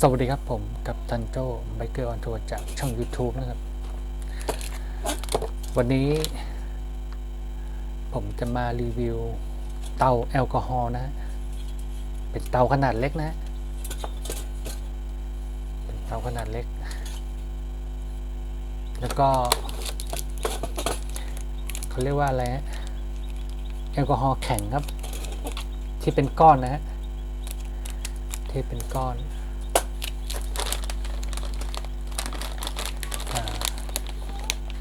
สวัสดีครับผมกับจันโจ้ไบเกอร์ออนทัวร์จากช่อง YouTube นะครับ วันนี้ ผมจะมารีวิวเตาแอลกอฮอล์นะ เป็นเตาขนาดเล็กนะฮะเป็นเตาขนาดเล็ก แล้วก็เขาเรียกว่าอะไรฮะแอลกอฮอล์แข็งครับ ที่เป็นก้อนนะฮะที่เป็นก้อน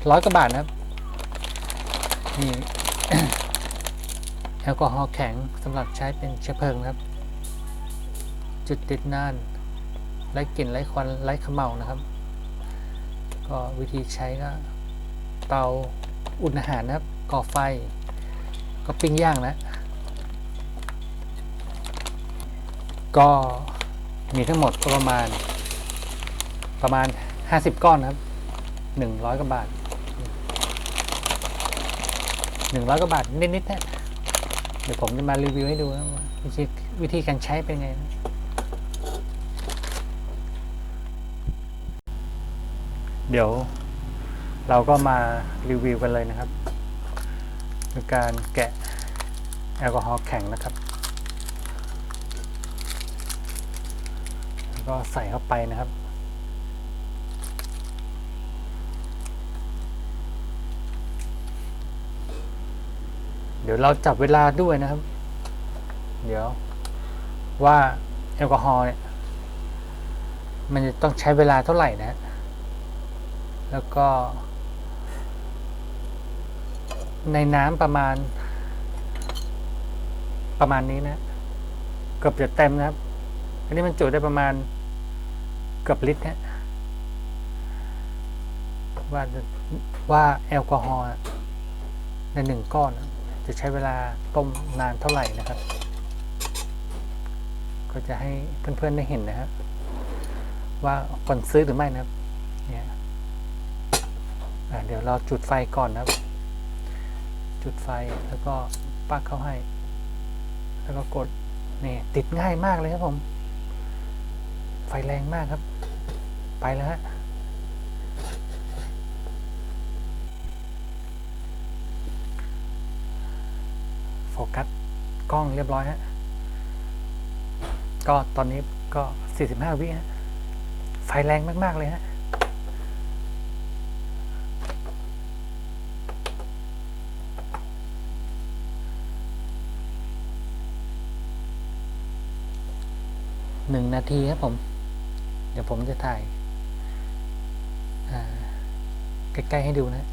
ร้อยกว่าบาทนะครับ นี่แอลกอฮอล์แข็งสำหรับใช้เป็นเชื้อเพลิงนะครับ จุดติดน่านไล่กลิ่นไล่ควันไล่ขมเมานะครับ ก็วิธีใช้ก็ เตาอุ่นอาหารนะครับ ก่อไฟ ก็ปิ้งย่างนะ ก็มีทั้งหมดประมาณประมาณ 50 ก้อนนะครับหนึ่งร้อยกว่าบาท หนึ่งร้อยกว่าบาทนิดๆนะเดี๋ยวผมจะมารีวิวให้ดูนะว่าวิธีวิธีการใช้เป็นไงนะเดี๋ยวเราก็มารีวิวกันเลยนะครับโดยการแกะแอลกอฮอล์แข็งนะครับ แล้วก็ใส่เข้าไปนะครับ เดี๋ยวเราจับเวลาด้วยนะครับ เดี๋ยวว่าแอลกอฮอล์เนี่ย มันจะต้องใช้เวลาเท่าไหร่นะ แล้วก็ ในน้ำประมาณ ประมาณนี้นะเกือบจะเต็มนะครับ อันนี้มันจุได้ประมาณเกือบลิตรนะว่าว่าแอลกอฮอล์ในหนึ่งก้อนอะ จะใช้เวลาต้มนานเท่าไหร่นะครับ ก็จะให้เพื่อนๆได้เห็นนะครับ ว่าควรซื้อหรือไม่นะครับเนี่ยเดี๋ยวเราจุดไฟก่อนนะครับ จุดไฟแล้วก็ปักเข้าให้ แล้วก็กดนี่ติดง่ายมากเลยครับผม ไฟแรงมากครับ ไปแล้วฮะ โฟกัสกล้องเรียบร้อยฮะ ก็ตอนนี้ก็ 45 วิฮะ ไฟแรงมาก ๆ เลยฮะหนึ่งนาทีครับผม เดี๋ยวผมจะถ่ายใกล้ ๆ ให้ดูนะ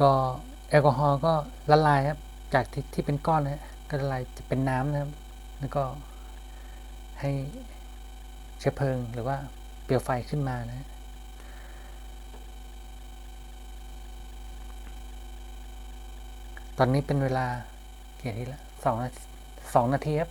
ก็แอลกอฮอล์ก็ละลายครับจากที่ที่เป็นก้อนนะก็ละลายจะเป็นน้ำนะครับ แล้วก็ให้เชื้อเพลิงหรือว่าเปลวไฟขึ้นมานะตอนนี้เป็นเวลาเกี่นาทีละสองนาสองนาทีครับ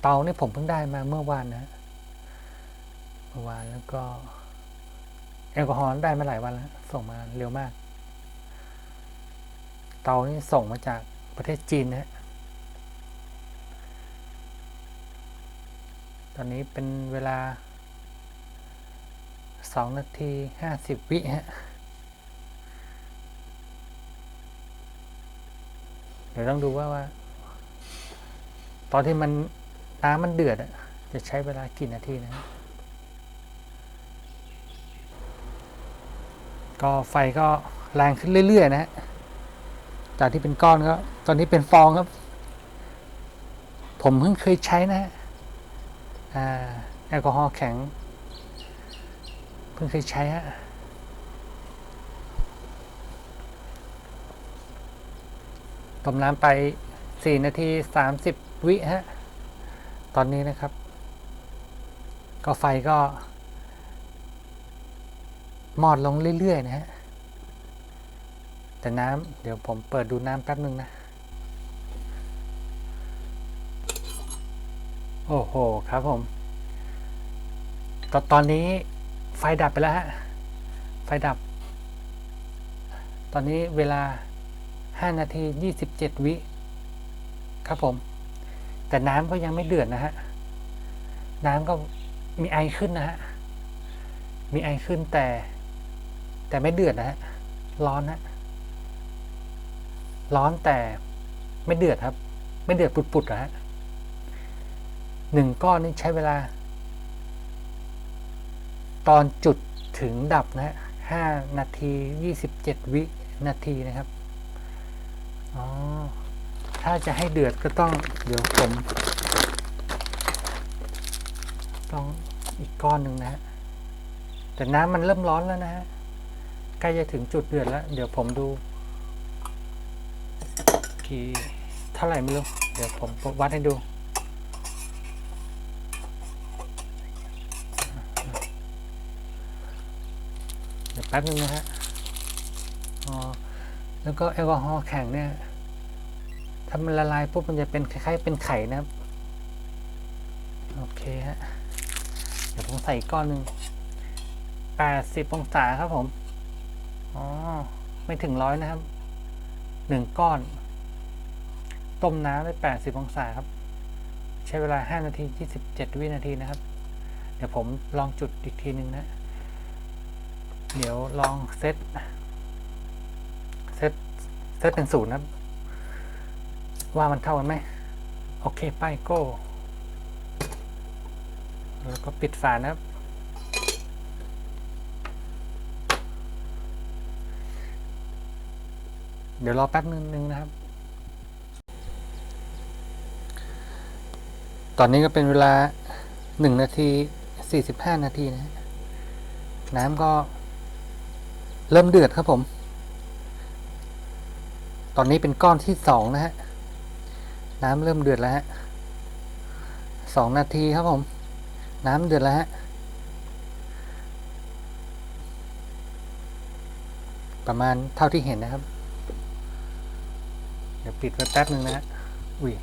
เตานี่ผมเพิ่งได้มาเมื่อวานนะเมื่อวานแล้วก็แอลกอฮอล์ได้มาหลายวันแล้ว ส่งมาเร็วมาก เตานี่ส่งมาจากประเทศจีนนะฮะตอนนี้เป็นเวลาสองนาทีห้าสิบวิฮะ เดี๋ยวต้องดูว่าว่า ตอนที่มันน้ำมันเดือดจะใช้เวลากี่นาทีนะก็ไฟก็แรงขึ้นเรื่อยๆนะฮะจากที่เป็นก้อนก็ตอนนี้เป็นฟองครับ ผมเพิ่งเคยใช้นะฮะอ่าแอลกอฮอล์แข็ง เพิ่งเคยใช้ฮะต้มน้ำไป 4 นาที 30 วิฮะ ตอนนี้นะครับ ก็ไฟก็ มอดลงเรื่อย ๆ นะฮะ แต่น้ำเดี๋ยวผมเปิดดูน้ำแป๊บนึงนะ โอ้โห ครับผม ตอนตอนนี้ไฟดับไปแล้วฮะ ไฟดับ ตอนนี้เวลา 5 นาที 27 วิครับผม แต่น้ำก็ยังไม่เดือดนะฮะ น้ำก็มีไอขึ้นนะฮะ มีไอขึ้นแต่ แต่ไม่เดือดนะฮะ ร้อนฮะร้อนแต่ไม่เดือดครับ ไม่เดือดปุดๆนะฮะหนึ่งก้อนนี่ใช้เวลา ตอนจุดถึงดับนะฮะห้านาทียี่สิบเจ็ดวินาทีนะครับ อ๋อ ถ้าจะให้เดือดก็ต้องเดี๋ยวผม ต้องอีกก้อนหนึ่งนะฮะแต่น้ำมันเริ่มร้อนแล้วนะฮะใกล้จะถึงจุดเดือดแล้ว เดี๋ยวผมดูกี่เท่าไหร่ไม่รู้ เดี๋ยวผมวัดให้ดูเดี๋ยวแป๊บนึงนะฮะ อ๋อ แล้วก็แอลกอฮอล์แข็งเนี่ย ถ้ามันละลายปุ๊บมันจะเป็นคล้ายๆเป็นไข่นะครับ โอเคฮะ เดี๋ยวผมใส่ก้อนหนึ่งแปดสิบองศาครับผม อ๋อ ไม่ถึงร้อยนะครับ หนึ่งก้อน ต้มน้ำได้แปดสิบองศาครับ ใช้เวลาห้านาทียี่สิบเจ็ดวินาทีนะครับ เดี๋ยวผมลองจุดอีกทีหนึ่งนะ เดี๋ยวลองเซต เซต เซตเป็นศูนย์นะครับ ว่ามันเท่ากันไหมโอเคไปโก้แล้วก็ปิดฝานะครับ เดี๋ยวรอแป๊บนึงนึงนะครับ ตอนนี้ก็เป็นเวลาหนึ่งนาทีสี่สิบห้านาทีนะฮะน้ำก็เริ่มเดือดครับผม ตอนนี้เป็นก้อนที่สองนะฮะ น้ำเริ่มเดือดแล้วฮะสองนาทีครับผม น้ำเดือดแล้วฮะประมาณเท่าที่เห็นนะครับ เดี๋ยวปิดไว้แป๊บหนึ่งนะฮะอุ้ย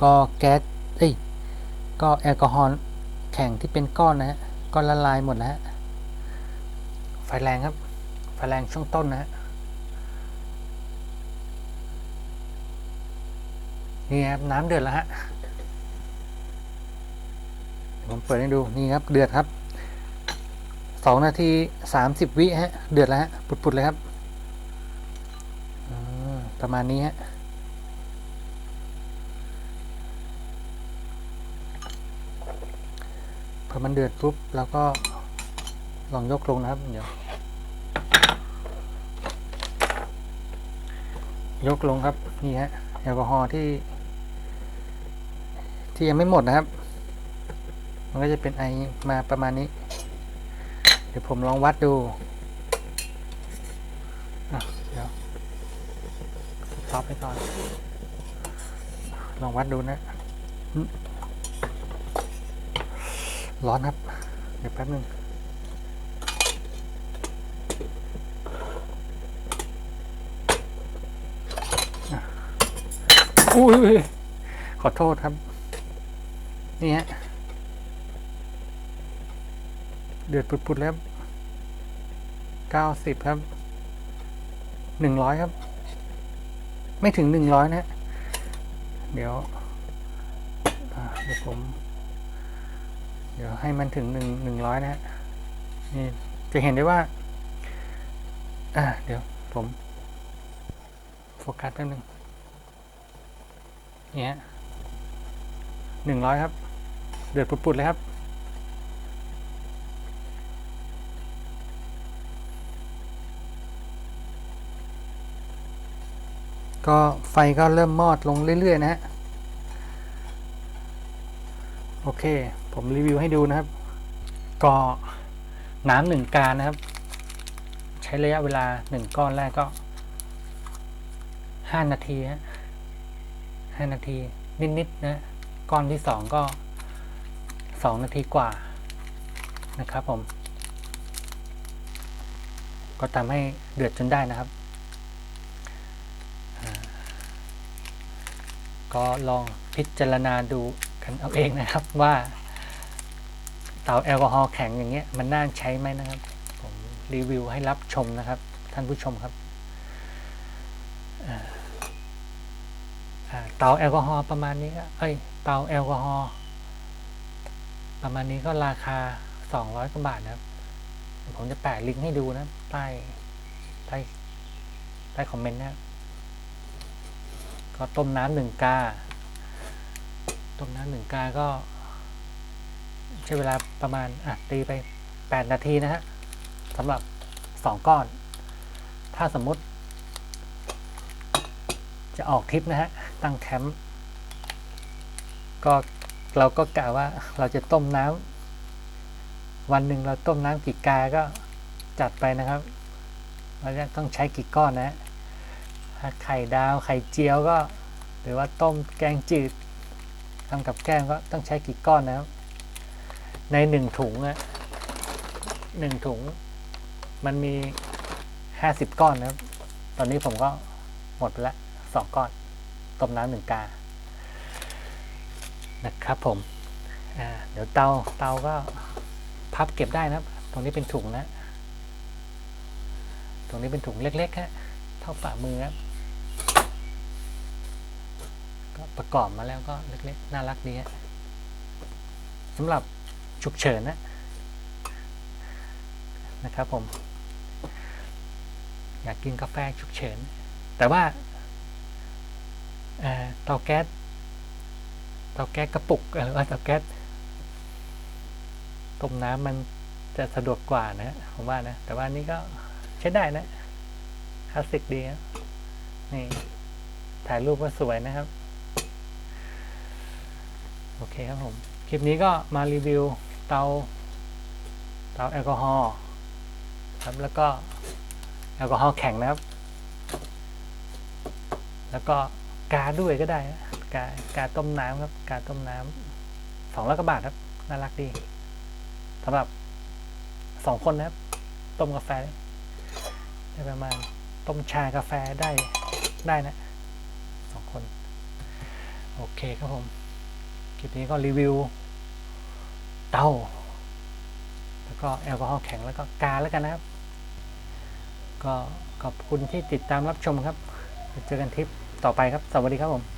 ก็แก๊สเอ้ยก็แอลกอฮอล์แข็งที่เป็นก้อนนะฮะก็ละลายหมดแล้วฮะไฟแรงครับ ไฟแรงช่วงต้นนะฮะนี่ครับน้ำเดือดแล้วฮะผมเปิดให้ดูนี่ครับเดือดครับสองนาทีสามสิบวิฮะเดือดแล้วฮะปุดๆเลยครับประมาณนี้ฮะพอมันเดือดปุ๊บเราก็ลองยกลงนะครับเดี๋ยว ยกลงครับ นี่ฮะแอลกอฮอล์ที่ ที่ยังไม่หมดนะครับ มันก็จะเป็นไอมาประมาณนี้ เดี๋ยวผมลองวัดดูอะเดี๋ยวท็อปไปก่อน ลองวัดดูนะ ร้อนครับ เดี๋ยวแป๊บนึง อุ้ยขอโทษครับ นี่ฮะ เดือดปุดๆแล้วเก้าสิบครับ หนึ่งร้อยครับ ไม่ถึงหนึ่งร้อยนะ เดี๋ยวเดี๋ยวผม เดี๋ยวให้มันถึงหนึ่งหนึ่งร้อยนะฮะนี่จะเห็นได้ว่า อ่า เดี๋ยวผม โฟกัสแป๊บนึง เนี่ยหนึ่งร้อยครับ เดือดปุดๆเลยครับ ก็ไฟก็เริ่มมอดลงเรื่อย ๆ นะฮะ โอเค ผมรีวิวให้ดูนะครับ ก็น้ำหนึ่งกานะครับ ใช้ระยะเวลาหนึ่งก้อนแรกก็ห้านาทีฮะ ห้นาทีนิดๆนะก้อนที่สองก็สองนาทีกว่านะครับผม ก็ทำให้เดือดจนได้นะครับ ก็ลองพิจารณาดูกันเอาเองนะครับว่าเตาแอลกอฮอล์แข็งอย่างเงี้ยมันน่าใช้ไหมนะครับ ผมรีวิวให้รับชมนะครับ ท่านผู้ชมครับอ่าอ่า เตาแอลกอฮอล์ประมาณนี้ก็เอ้ยเตาแอลกอฮอล์ประมาณนี้ก็ราคา 200กว่าบาทนะครับ ผมจะแปะลิงก์ให้ดูนะ ใต้ใต้ใต้คอมเมนต์นะครับก็ต้มน้ำหนึ่งกา ต้มน้ำหนึ่งกาก็ ใช้เวลาประมาณอะตีไป 8 นาทีนะฮะสำหรับ 2 ก้อน ถ้าสมมติ จะออกทริปนะฮะ ตั้งแคมป์ก็เราก็กะว่าเราจะต้มน้ำวันหนึ่งเราต้มน้ำกี่กาก็จัดไปนะครับเราจะต้องใช้กี่ก้อนนะฮะไข่ดาวไข่เจียวก็ หรือว่าต้มแกงจืดทำกับแกล้มก็ต้องใช้กี่ก้อนนะครับ ในหนึ่งถุงอะหนึ่งถุง มันมีห้าสิบก้อนนะครับ ตอนนี้ผมก็หมดไปล้วสองก้อน ต้มน้ำหนึ่งกา นะครับผมเดี๋ยวเตาเตาก็พับเก็บได้นะตรงนี้เป็นถุงนะ ตรงนี้เป็นถุงเล็กๆฮะเท่าฝ่ามือครับก็ประกอบมาแล้วก็เล็กๆ น่ารักดีฮะสำหรับฉุกเฉินนะนะครับผม อยากกินกาแฟฉุกเฉิน แต่ว่า เตาแก๊สเตาแก๊สกระปุกหรือว่าเตาแก๊สต้มน้ำมันจะสะดวกกว่านะฮะผมว่านะ แต่ว่านี่ก็ใช้ได้นะคลาสสิกดีนะนี่ ถ่ายรูปก็สวยนะครับ โอเคครับผม คลิปนี้ก็มารีวิวเตา เตาแอลกอฮอล์ครับแล้วก็แอลกอฮอล์แข็งนะครับ แล้วก็ กาด้วยก็ได้กากาต้มน้ำครับ กาต้มน้ำสองร้อยกว่าบาทครับ น่ารักดีสำหรับสองคนนะครับ ต้มกาแฟได้ประมาณต้มชากาแฟได้ได้นะสองคน โอเคครับผม คลิปนี้ก็รีวิว เตาแล้วก็แอลกอฮอล์แข็งแล้วก็กาแล้วกันนะครับ ก็ขอบคุณที่ติดตามรับชมครับ เจอกันทริป ต่อไปครับ สวัสดีครับผม